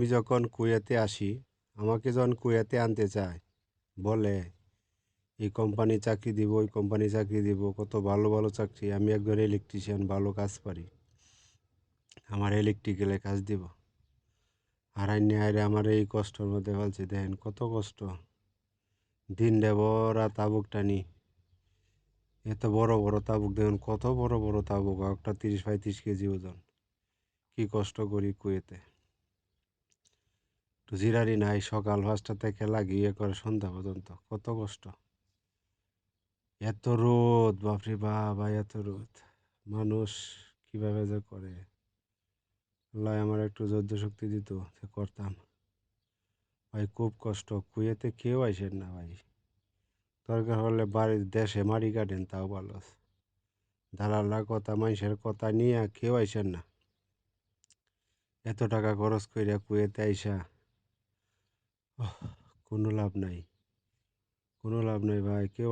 আমি যখন কুয়েতে আসি, আমাকে যখন কুয়েতে আনতে চায়, বলে, এই কোম্পানি চাকরি দিব ওই কোম্পানি চাকরি দিব, কত ভালো ভালো চাকরি, আমি একজন ইলেকট্রিশিয়ান ভালো কাজ পারি। আমার ইলেকট্রিক্যালে কাজ দিব। আর আইনে আইরে আমার এই কষ্টের মধ্যে ফেলছে দেখেন, কত কষ্ট। দিন দেব রাত আবুক টানি। এত বড় বড় তাবুক, দেখুন, কত বড় বড় তাবুক, একটা তিরিশ পঁয়ত্রিশ কেজি ওজন। কি কষ্ট করি কুয়েতে। জিরারি নাই, সকাল পাঁচটা থেকে লাগিয়ে করে সন্ধ্যা পর্যন্ত। কত কষ্ট। এত রোদ, বাপরে বাবা, এত রোদ। মানুষ কীভাবে যে করে। আল্লাহ আমার একটু যজ্ঞ শক্তি দিত সে করতাম। ভাই, খুব কষ্ট। কুয়েতে কেউ আইসেন না ভাই। দরকার হলে বাড়ির দেশে মারি কাটেন, তাও ভালো। দালালরা কথা, মানুষের কথা নিয়ে কেউ আইসেন না। এত টাকা খরচ কইরা কুয়েতে আইসা কোনো লাভ নাই। কোনো লাভ নাই ভাই কেউ